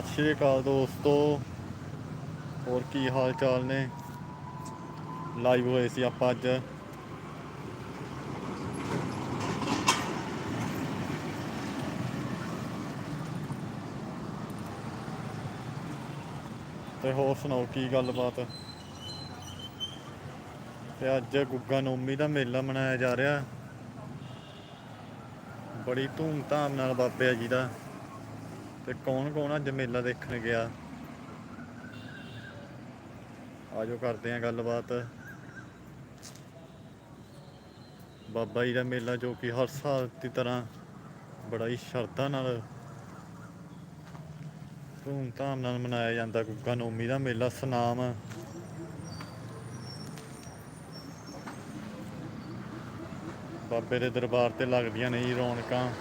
ਸਤਿ ਸ਼੍ਰੀ ਅਕਾਲ ਦੋਸਤੋ। ਹੋਰ ਕੀ ਹਾਲ ਚਾਲ ਨੇ? ਲਾਈਵ ਹੋਏ ਸੀ ਆਪਾਂ ਅੱਜ। ਤੇ ਹੋਰ ਸੁਣਾਓ, ਕੀ ਗੱਲਬਾਤ? ਤੇ ਅੱਜ ਗੁੱਗਾ ਨੌਮੀ ਦਾ ਮੇਲਾ ਮਨਾਇਆ ਜਾ ਰਿਹਾ। ਬੜੀ ਧੂਮਧਾਮ ਨਾਲ ਬਾਬੇ ਜੀ ਦਾ। ਤੇ ਕੌਣ ਕੌਣ ਅੱਜ ਮੇਲਾ ਦੇਖਣ ਗਿਆ? ਆਜੋ ਕਰਦੇ ਆਂ ਗੱਲਬਾਤ। ਬਾਬਾ ਜੀ ਦਾ ਮੇਲਾ ਜੋ ਕਿ ਹਰ ਸਾਲ ਦੀ ਤਰ੍ਹਾਂ ਬੜਾ ਹੀ ਸ਼ਰਧਾ ਨਾਲ, ਧੂਮ-ਧਾਮ ਨਾਲ ਮਨਾਇਆ ਜਾਂਦਾ। ਗੁੱਗਾ ਨੌਮੀ ਦਾ ਮੇਲਾ ਸਨਾਮ। ਬਾਬੇ ਦੇ ਦਰਬਾਰ ਤੇ ਲੱਗਦੀਆਂ ਨੇ ਜੀ ਰੌਣਕਾਂ।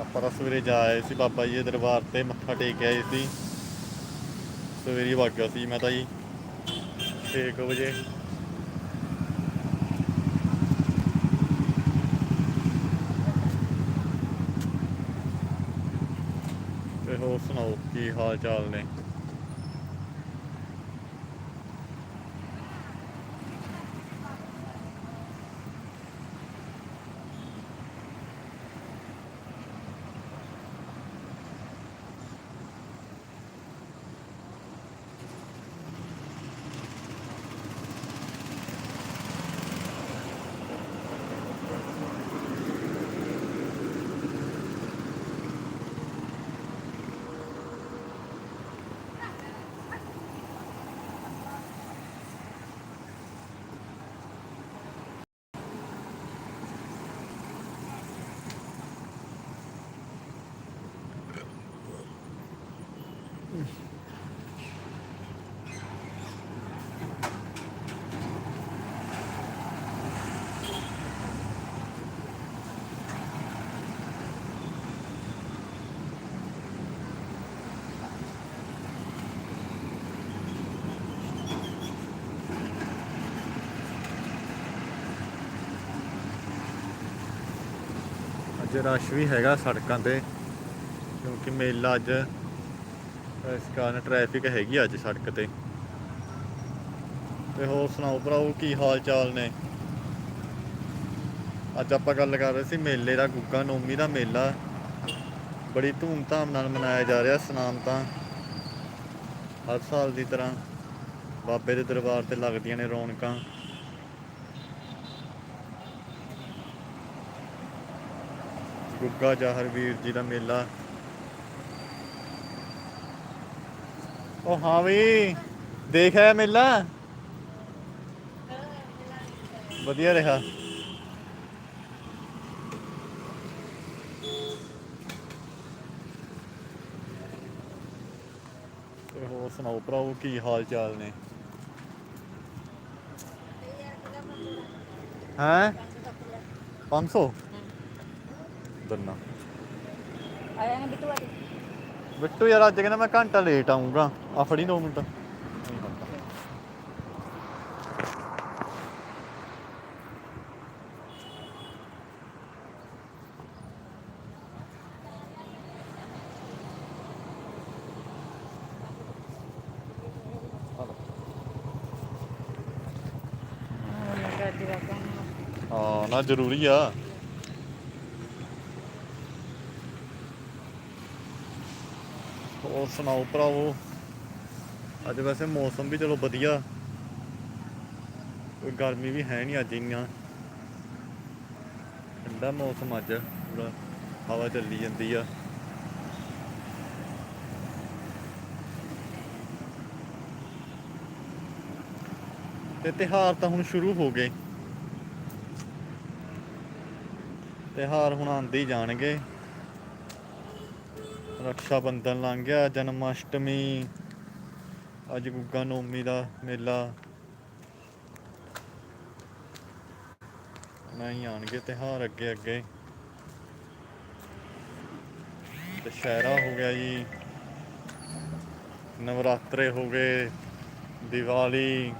ਆਪਾਂ ਤਾਂ ਸਵੇਰੇ ਜਾ ਆਏ ਸੀ ਬਾਬਾ ਜੀ ਦੇ ਦਰਬਾਰ ਤੇ, ਮੱਥਾ ਟੇਕ ਆਏ ਸੀ। ਸਵੇਰੇ ਹੀ ਵਗ ਗਿਆ ਸੀ ਮੈਂ ਤਾਂ ਜੀ 6 ਵਜੇ। ਤੇ ਹੋਰ ਸੁਣਾਓ, ਕੀ ਹਾਲ ਚਾਲ ਨੇ? ਅੱਜ ਰਸ਼ ਵੀ ਹੈਗਾ ਸੜਕਾਂ ਤੇ, ਕਿਉਂਕਿ ਮੇਲਾ ਅੱਜ, ਇਸ ਕਾਰਨ ਟ੍ਰੈਫਿਕ ਹੈਗੀ ਅੱਜ ਸੜਕ ਤੇ। ਤੇ ਹੋਰ ਸੁਣਾਓ ਭਰਾਓ, ਕੀ ਹਾਲ ਚਾਲ ਨੇ? ਅੱਜ ਆਪਾਂ ਗੱਲ ਕਰ ਰਹੇ ਸੀ ਮੇਲੇ ਦਾ, ਗੁੱਗਾ ਨੌਮੀ ਦਾ ਮੇਲਾ। ਬੜੀ ਧੂਮ-ਧਾਮ ਨਾਲ ਮਨਾਇਆ ਜਾ ਰਿਹਾ, ਸਨਾਮ ਤਾਂ। ਹਰ ਸਾਲ ਦੀ ਤਰ੍ਹਾਂ ਬਾਬੇ ਦੇ ਦਰਬਾਰ ਤੇ ਲੱਗਦੀਆਂ ਨੇ ਰੌਣਕਾਂ। ਗੁੱਗਾ ਜਾਹਰ ਵੀਰ ਜੀ ਦਾ ਮੇਲਾ। ਉਹ ਹਾਂ ਵੀ, ਦੇਖ ਆਇਆ ਮੇਲਾ? ਵਧੀਆ ਰਿਹਾ। ਤੇ ਹੋਰ ਸੁਣਾਓ ਭਰਾਓ ਕੀ ਹਾਲ ਚਾਲ ਨੇ? ਹੈ? 500 ਦੰਨਾ। ਆਇਆ ਨਾ ਬਿੱਟੂ ਵਾਲੀ ਬਿੱਟੂ ਯਾਰ ਅੱਜ ਕਹਿੰਦਾ ਮੈਂ ਘੰਟਾ ਲੇਟ ਆਉਂਗਾ ਆ ਫੜੀ 2 ਮਿੰਟ। ਹਾਂ ਨਾ ਜ਼ਰੂਰੀ ਆ। ਹੋਰ ਸੁਣਾਓ ਭਰਾਵੋ? ਅੱਜ ਵੈਸੇ ਮੌਸਮ ਵੀ ਚਲੋ ਵਧੀਆ। ਕੋਈ ਗਰਮੀ ਵੀ ਹੈ ਨਹੀਂ ਅੱਜ ਇੰਨਾ। ਠੰਡਾ ਮੌਸਮ ਅੱਜ, ਪੂਰਾ ਹਵਾ ਚੱਲੀ ਜਾਂਦੀ ਆ। ਤੇ ਤਿਹਾਰ ਤਾਂ ਹੁਣ ਸ਼ੁਰੂ ਹੋ ਗਏ। ਤਿਉਹਾਰ ਹੁਣ ਆਉਂਦੇ ਹੀ ਜਾਣਗੇ। ਰਕਸ਼ਾ ਬੰਧਨ ਲੰਘ ਗਿਆ, ਜਨਮ ਅਸ਼ਟਮੀ। ਅੱਜ ਗੁੱਗਾ ਨੌਮੀ ਦਾ ਮੇਲਾ। ਨਹੀਂ ਆਣਗੇ ਤਿਉਹਾਰ ਅੱਗੇ ਅੱਗੇ। ਦੁਸ਼ਹਿਰਾ ਹੋ ਗਿਆ ਜੀ। ਨਵਰਾਤਰੇ ਹੋ ਗਏ। ਦੀਵਾਲੀ।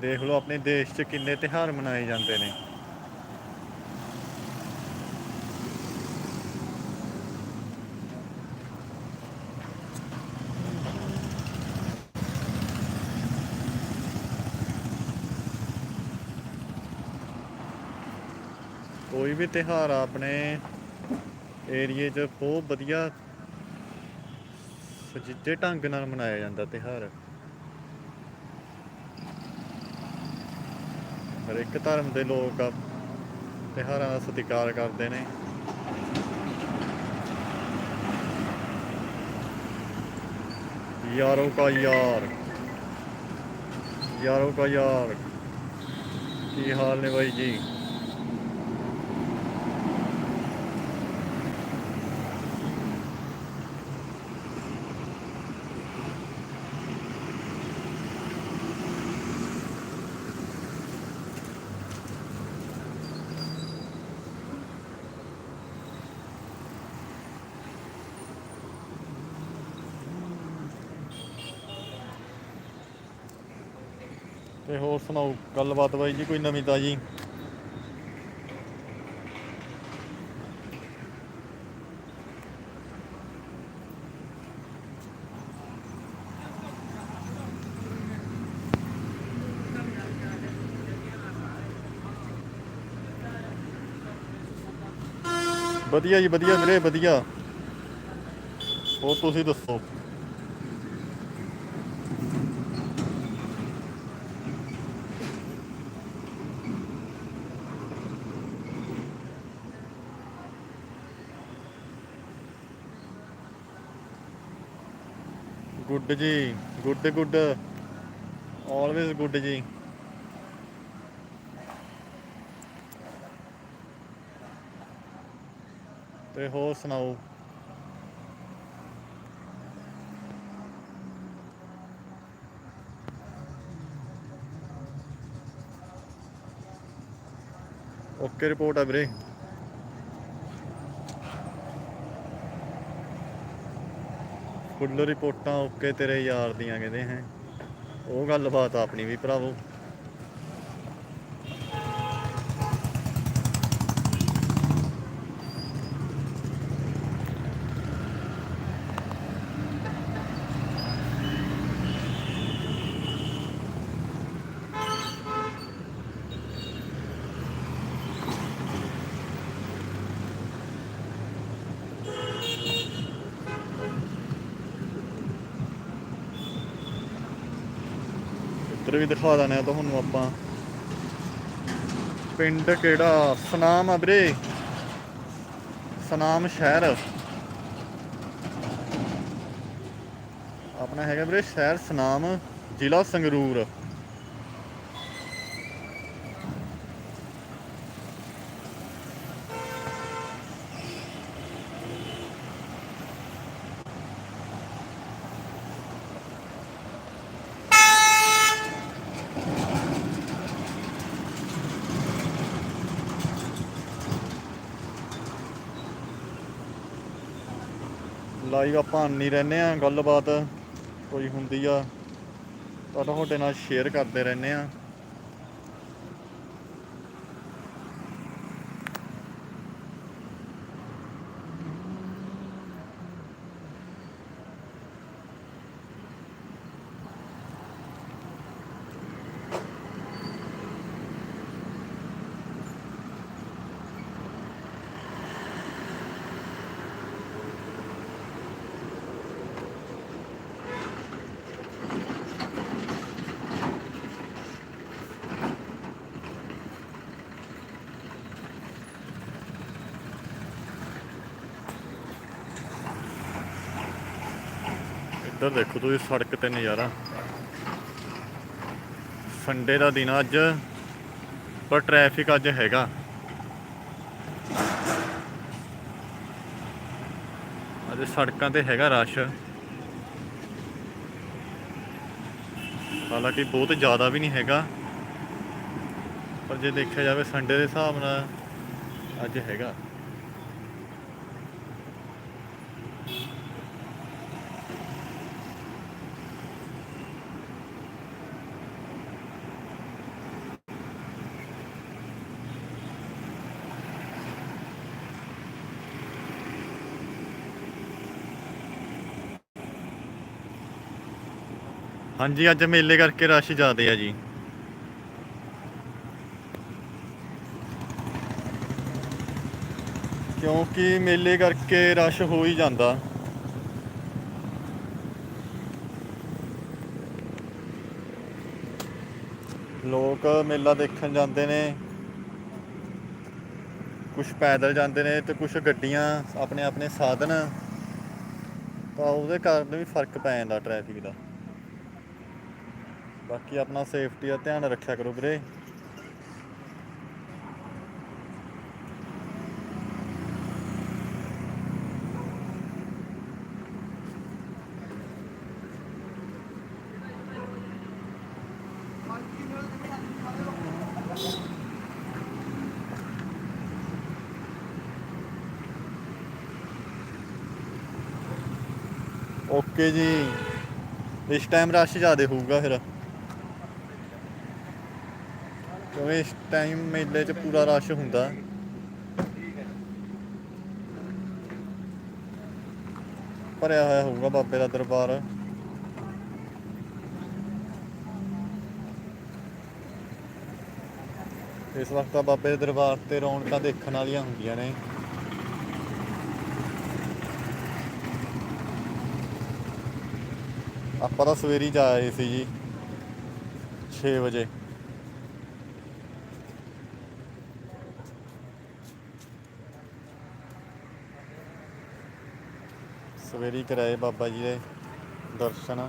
ਦੇਖ ਲਓ ਆਪਣੇ ਦੇਸ਼ 'ਚ ਕਿੰਨੇ ਤਿਉਹਾਰ ਮਨਾਏ ਜਾਂਦੇ ਨੇ ਕੋਈ ਵੀ ਤਿਹਾਰ ਆਪਣੇ ਏਰੀਏ 'ਚ ਬਹੁਤ ਵਧੀਆ ਸਜਿੱਜੇ ਢੰਗ ਨਾਲ ਮਨਾਇਆ ਜਾਂਦਾ ਤਿਹਾਰ ਹਰ ਇੱਕ ਧਰਮ ਦੇ ਲੋਕ ਆ ਤਿਹਾਰਾਂ ਦਾ ਸਤਿਕਾਰ ਕਰਦੇ ਨੇ। ਯਾਰੋ ਕਾ ਯਾਰ, ਯਾਰੋ ਕਾ ਯਾਰ, ਕੀ ਹਾਲ ਨੇ ਬਾਈ ਜੀ? ਤੇ ਹੋਰ ਸੁਣਾਓ, ਗੱਲਬਾਤ ਬਾਈ ਜੀ, ਕੋਈ ਨਵੀਂ ਤਾਜੀ? ਵਧੀਆ ਜੀ, ਵਧੀਆ ਵੀਰੇ, ਵਧੀਆ। ਹੋਰ ਤੁਸੀਂ ਦੱਸੋ? ਗੁੱਡ ਜੀ ਗੁੱਡ ਗੁੱਡ। ਆਲਵੇਜ਼ ਗੁੱਡ ਜੀ। ਤੇ ਹੋਰ ਸੁਣਾਓ? ਓਕੇ ਰਿਪੋਰਟ ਆ ਵੀਰੇ। ਕੁੱਲ ਰਿਪੋਰਟਾਂ ਓਕੇ ਤੇਰੇ ਯਾਰ ਦੀਆਂ ਕਹਿੰਦੇ ਹੈ। ਉਹ ਗੱਲਬਾਤ ਆਪਣੀ ਵੀ ਭਰਾਵੋ। ਇੱਧਰ ਵੀ ਦਿਖਾ ਦਾਨੇ ਆ ਤੁਹਾਨੂੰ ਆਪਾਂ। ਪਿੰਡ ਕਿਹੜਾ? ਸਨਾਮ ਆ ਵੀਰੇ। ਸਨਾਮ ਸ਼ਹਿਰ। ਆਪਣਾ ਹੈਗਾ ਵੀਰੇ ਸ਼ਹਿਰ ਸਨਾਮ, ਜ਼ਿਲ੍ਹਾ ਸੰਗਰੂਰ। ਲਾਈਵ ਆਪਾਂ ਨਹੀਂ ਰਹਿੰਦੇ ਆ ਗੱਲਬਾਤ ਕੋਈ ਹੁੰਦੀ ਆ, ਤਾਂ ਤੁਹਾਡੇ ਨਾਲ ਸ਼ੇਅਰ ਕਰਦੇ ਰਹਿੰਦੇ ਆ ਇੱਧਰ ਦੇਖੋ ਤੁਸੀਂ ਸੜਕ ਤੇ ਨਜ਼ਾਰਾ। ਸੰਡੇ ਦਾ ਦਿਨ ਅੱਜ, ਪਰ ਟ੍ਰੈਫਿਕ ਅੱਜ ਹੈਗਾ। ਅੱਜ ਸੜਕਾਂ ਤੇ ਹੈਗਾ ਰਸ਼। ਹਾਲਾਂਕਿ ਬਹੁਤ ਜ਼ਿਆਦਾ ਵੀ ਨਹੀਂ ਹੈਗਾ। ਪਰ ਜੇ ਦੇਖਿਆ ਜਾਵੇ ਸੰਡੇ ਦੇ ਹਿਸਾਬ ਨਾਲ ਅੱਜ ਹੈਗਾ। ਹਾਂਜੀ, ਅੱਜ ਮੇਲੇ ਕਰਕੇ ਰਸ਼ ਜ਼ਿਆਦੇ ਆ ਜੀ। ਕਿਉਂਕਿ ਮੇਲੇ ਕਰਕੇ ਰਸ਼ ਹੋ ਹੀ ਜਾਂਦਾ। ਲੋਕ ਮੇਲਾ ਦੇਖਣ ਜਾਂਦੇ ਨੇ। ਕੁਝ ਪੈਦਲ ਜਾਂਦੇ ਨੇ ਤੇ ਕੁਝ ਗੱਡੀਆਂ ਆਪਣੇ ਆਪਣੇ ਸਾਧਨ। ਤਾਂ ਉਹਦੇ ਕਾਰਨ ਵੀ ਫ਼ਰਕ ਪੈ ਜਾਂਦਾ ਟ੍ਰੈਫਿਕ ਦਾ। ਬਾਕੀ ਆਪਣਾ ਸੇਫਟੀ ਦਾ ਧਿਆਨ ਰੱਖਿਆ ਕਰੋ ਵੀਰੇ। ਓਕੇ ਜੀ। ਇਸ ਟਾਈਮ ਰਸ਼ ਜ਼ਿਆਦਾ ਹੋਊਗਾ ਫਿਰ ਕਿਉਂਕਿ ਇਸ ਟਾਈਮ ਮੇਲੇ 'ਚ ਪੂਰਾ ਰਸ਼ ਹੁੰਦਾ। ਭਰਿਆ ਹੋਇਆ ਹੋਊਗਾ ਬਾਬੇ ਦਾ ਦਰਬਾਰ। ਇਸ ਵਕਤ ਤਾਂ ਬਾਬੇ ਦੇ ਦਰਬਾਰ ਤੇ ਰੌਣਕਾਂ ਦੇਖਣ ਵਾਲੀਆਂ ਹੁੰਦੀਆਂ ਨੇ। ਆਪਾਂ ਤਾਂ ਸਵੇਰੀ ਜਾ ਆਏ ਸੀ ਜੀ 6 ਵਜੇ। ਸਵੇਰੀ ਕਰਾਏ ਬਾਬਾ ਜੀ ਦੇ ਦਰਸ਼ਨ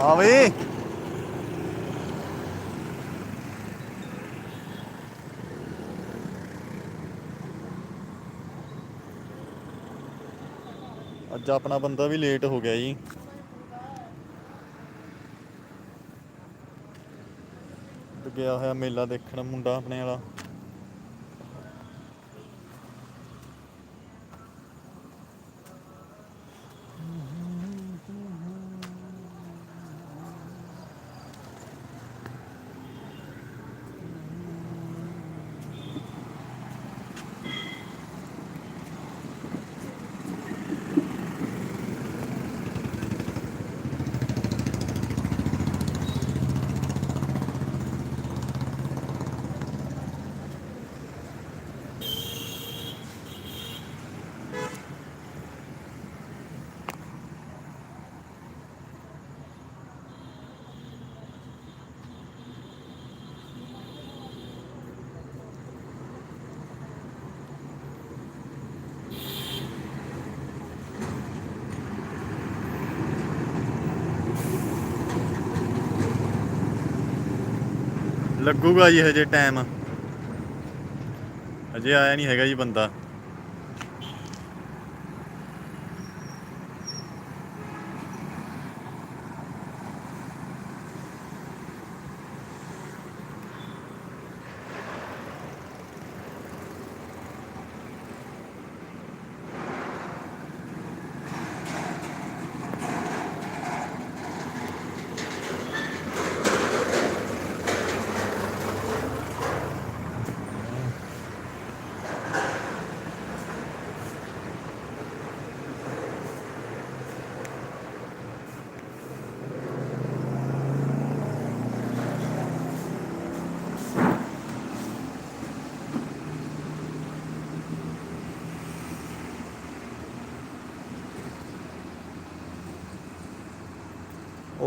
ਹਾਂ ਬਈ ਅੱਜ ਆਪਣਾ ਬੰਦਾ ਵੀ ਲੇਟ ਹੋ ਗਿਆ ਜੀ। ਗਿਆ ਹੋਇਆ ਮੇਲਾ ਦੇਖਣ ਮੁੰਡਾ ਆਪਣੇ ਵਾਲਾ। ਲੱਗੂਗਾ ਜੀ ਹਜੇ ਟਾਈਮ ਅਜੇ ਆਇਆ ਨਹੀਂ ਹੈਗਾ ਜੀ ਬੰਦਾ।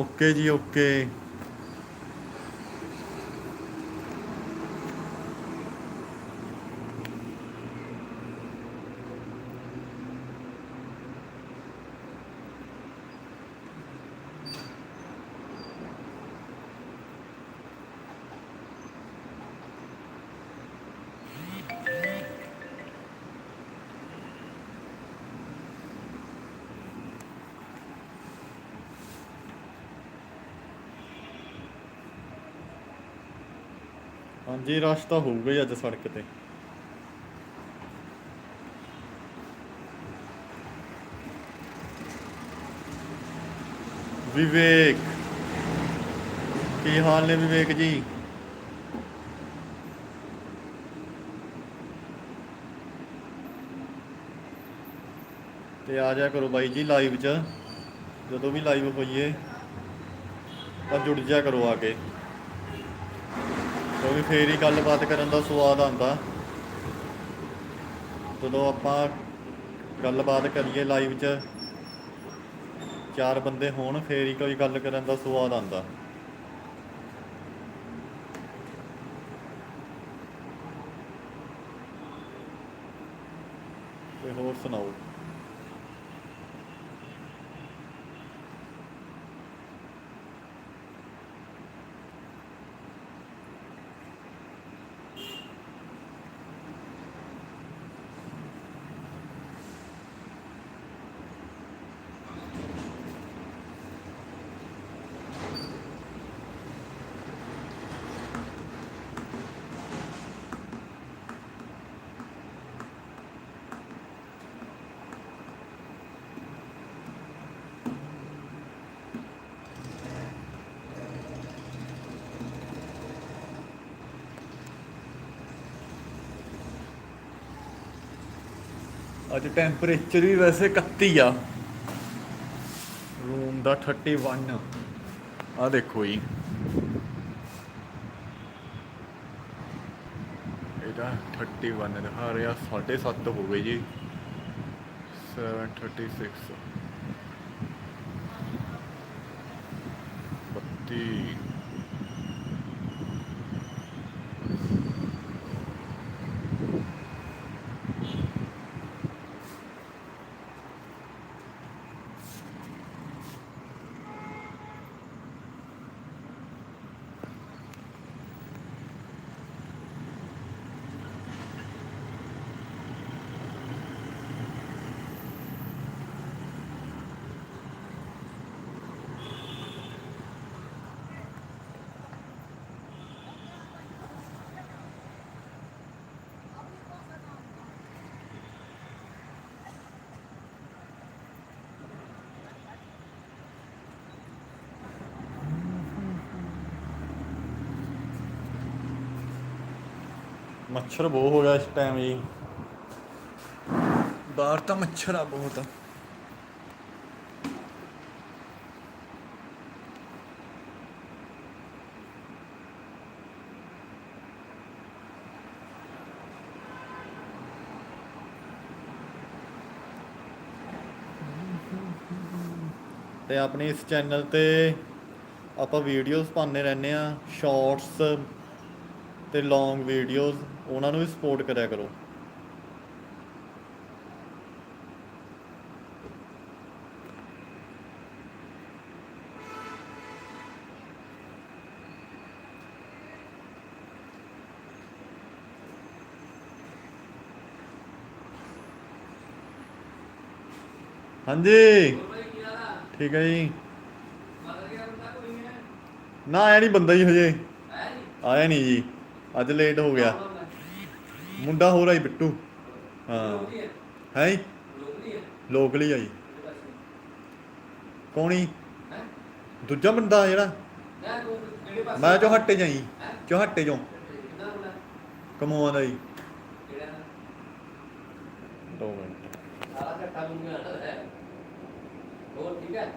ਓਕੇ ਜੀ ਓਕੇ। ਹਾਂਜੀ, ਰਸ਼ ਤਾਂ ਹੋਊਗਾ ਹੀ ਅੱਜ ਸੜਕ ਤੇ। ਵਿਵੇਕ, ਕੀ ਹਾਲ ਨੇ ਵਿਵੇਕ ਜੀ? ਤੇ ਆ ਜਾ ਕਰੋ ਬਾਈ ਜੀ ਲਾਈਵ 'ਚ। ਜਦੋਂ ਵੀ ਲਾਈਵ ਹੋਈਏ, ਤਾਂ ਜੁੜ ਜਾ ਕਰੋ ਆ ਕੇ। ਕਿਉਂਕਿ ਫੇਰ ਹੀ ਗੱਲਬਾਤ ਕਰਨ ਦਾ ਸਵਾਦ ਆਉਂਦਾ। ਜਦੋਂ ਆਪਾਂ ਗੱਲਬਾਤ ਕਰੀਏ ਲਾਈਵ 'ਚ, ਚਾਰ ਬੰਦੇ ਹੋਣ, ਫੇਰ ਹੀ ਕੋਈ ਗੱਲ ਕਰਨ ਦਾ ਸਵਾਦ ਆਉਂਦਾ ਤੇ ਹੋਰ ਸੁਣਾਓ ਅੱਜ ਟੈਂਪਰੇਚਰ ਵੀ ਵੈਸੇ 31 ਆ। ਰੂਮ ਦਾ 31 ਆ ਦੇਖੋ ਜੀ। ਇਹਦਾ 31 ਦਿਖਾ ਰਿਹਾ 7.5 ਹੋ ਗਏ ਜੀ। 736 ਬੱਤੀ। ਮੱਛਰ ਬਹੁਤ ਹੋ ਗਿਆ ਇਸ ਟਾਈਮ ਜੀ। ਬਾਹਰ ਤਾਂ ਮੱਛਰ ਆ ਬਹੁਤ। ਤੇ ਆਪਣੇ ਇਸ ਚੈਨਲ ਤੇ ਆਪਾਂ ਵੀਡੀਓਜ਼ ਪਾਉਂਦੇ ਰਹਿੰਦੇ ਆ ਸ਼ਾਰਟਸ ਤੇ ਲੌਂਗ ਵੀਡੀਓਜ਼ ਉਹਨਾਂ ਨੂੰ ਵੀ ਸਪੋਰਟ ਕਰਿਆ ਕਰੋ। ਹਾਂਜੀ। ਠੀਕ ਹੈ ਜੀ। ਨਾ ਆਇਆ ਨਹੀਂ ਬੰਦਾ ਹੀ ਹਜੇ ਆਇਆ ਨਹੀਂ ਜੀ। ਅੱਜ ਲੇਟ ਹੋ ਗਿਆ। ਮੁੰਡਾ ਹੋ ਰਿਹਾ ਬਿੱਟੂ। ਹਾਂ। ਹੈ ਲੋਕਲੀ ਆਈ। ਕੌਣੀ? ਦੂਜਾ ਬੰਦਾ ਜਿਹੜਾ? ਮੈਂ ਚੋਹੱਟੇ ਜਾਈ। ਚੋਹੱਟੇ ਚੋਂ। ਕਮਾਉਂਦਾ ਜੀ ਦੋ ਮਿੰਟ। ਸਾਰਾ ਘੱਟਾ ਮੁੰਗਾ ਹੋਰ ਠੀਕ ਹੈ?